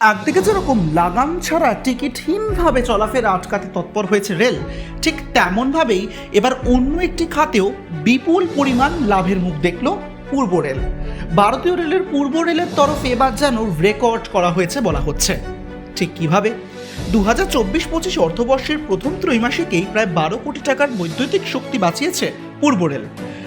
একদিকে যেরকম লাগাম ছাড়া টিকিটহীনভাবে চলাফেরা আটকাতে তৎপর হয়েছে রেল, ঠিক তেমনভাবেই এবার অন্য একটি খাতেও বিপুল পরিমাণ লাভের মুখ দেখল পূর্ব রেল। ভারতীয় রেলের পূর্ব রেলের তরফে এবার যেন রেকর্ড করা হয়েছে বলা হচ্ছে। ঠিক কীভাবে? দু হাজার চব্বিশ পঁচিশ অর্থবর্ষের প্রথম ত্রৈমাসিকেই প্রায় বারো কোটি টাকার বৈদ্যুতিক শক্তি বাঁচিয়েছে পূর্ব রেল।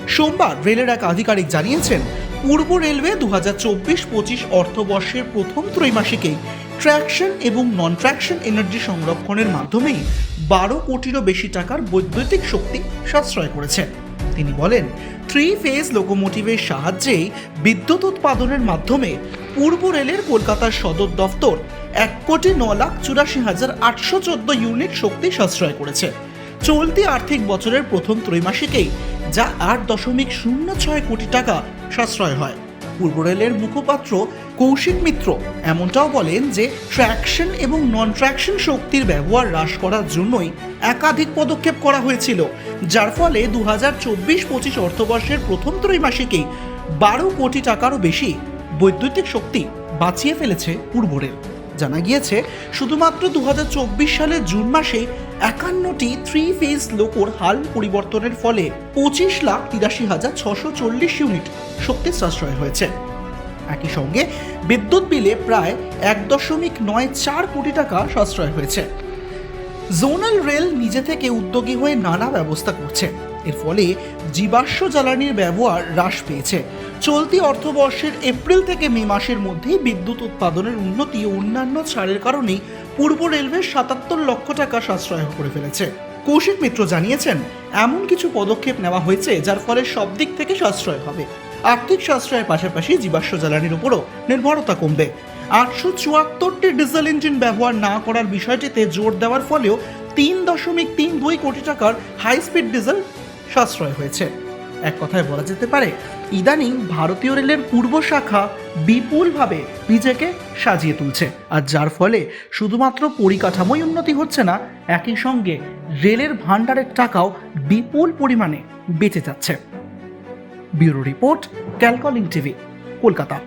সোমবার রেলের এক আধিকারিক জানিয়েছেন পূর্ব রেলওয়ে দু হাজার চব্বিশ পঁচিশ অর্থবর্ষের প্রথম ত্রৈমাসিকেই ট্র্যাকশন এবং নন ট্র্যাকশন এনার্জি সংরক্ষণের মাধ্যমেই বারো কোটিরও বেশি টাকার বৈদ্যুতিক শক্তি সাশ্রয় করেছে। তিনি বলেন থ্রি ফেজ লোকোমোটিভের সাহায্যেই বিদ্যুৎ উৎপাদনের মাধ্যমে পূর্ব রেলের কলকাতার সদর দফতর এক কোটি ন লাখ চুরাশি হাজার আটশো চোদ্দ ইউনিট শক্তি সাশ্রয় করেছে। চলতি আর্থিক বছরের প্রথম ত্রৈমাসিকেই যা আট দশমিক শূন্য ছয় কোটি টাকা সাশ্রয় হয়। পূর্ব রেলের মুখপাত্র কৌশিক মিত্র এমনটাও বলেন যে ট্র্যাকশন এবং নন ট্র্যাকশন শক্তির ব্যবহার হ্রাস করার জন্যই একাধিক পদক্ষেপ করা হয়েছিল, যার ফলে দু হাজার চব্বিশ পঁচিশ অর্থবর্ষের প্রথম ত্রৈমাসিকেই বারো কোটি টাকারও বেশি বৈদ্যুতিক শক্তি বাঁচিয়ে ফেলেছে পূর্ব রেল। জানা গিয়েছে, শুধুমাত্র দু সালের জুন মাসে একান্নটি থ্রি ফেজ লোকোর হাল পরিবর্তনের ফলে পঁচিশ লাখ তিরাশি হাজার ছশো চল্লিশ ইউনিট শক্তির সাশ্রয় হয়েছে। একই সঙ্গে বিদ্যুৎ বিলে প্রায় এক দশমিক নয় চার কোটি টাকা সাশ্রয় হয়েছে। জোনাল রেল নিজে থেকে উদ্যোগী হয়ে নানা ব্যবস্থা করছে। এর ফলে জীবাশ্ম জ্বালানির ব্যবহার হ্রাস পেয়েছে। চলতি অর্থবর্ষের এপ্রিল থেকে মে মাসের মধ্যেই বিদ্যুৎ উৎপাদনের উন্নতি ও অন্যান্য ছাড়ের কারণেই পূর্ব রেলওয়ে সাতাত্তর লক্ষ টাকা সাশ্রয় করে ফেলেছে। কৌশিক মিত্র জানিয়েছেন, এমন কিছু পদক্ষেপ নেওয়া হয়েছে যার ফলে সব দিক থেকে সাশ্রয় হবে। আর্থিক সাশ্রয়ের পাশাপাশি জীবাশ্ম জ্বালানির উপরও নির্ভরতা কমবে। আটশো চুয়াত্তরটি ডিজেল ইঞ্জিন ব্যবহার না করার বিষয়টিতে জোর দেওয়ার ফলেও তিন দশমিক তিন দুই কোটি টাকার হাই স্পিড ডিজেল সাশ্রয় হয়েছে। এক কথায় বলা যেতে পারে, ইদানিং ভারতীয় রেলের পূর্ব শাখা বিপুলভাবে নিজেকে সাজিয়ে তুলছে। আর যার ফলে শুধুমাত্র পরিকাঠামোই উন্নতি হচ্ছে না, একই সঙ্গে রেলের ভাণ্ডারের টাকাও বিপুল পরিমাণে বেঁচে যাচ্ছে। ব্যুরো রিপোর্ট, ক্যালকলিং টিভি, কলকাতা।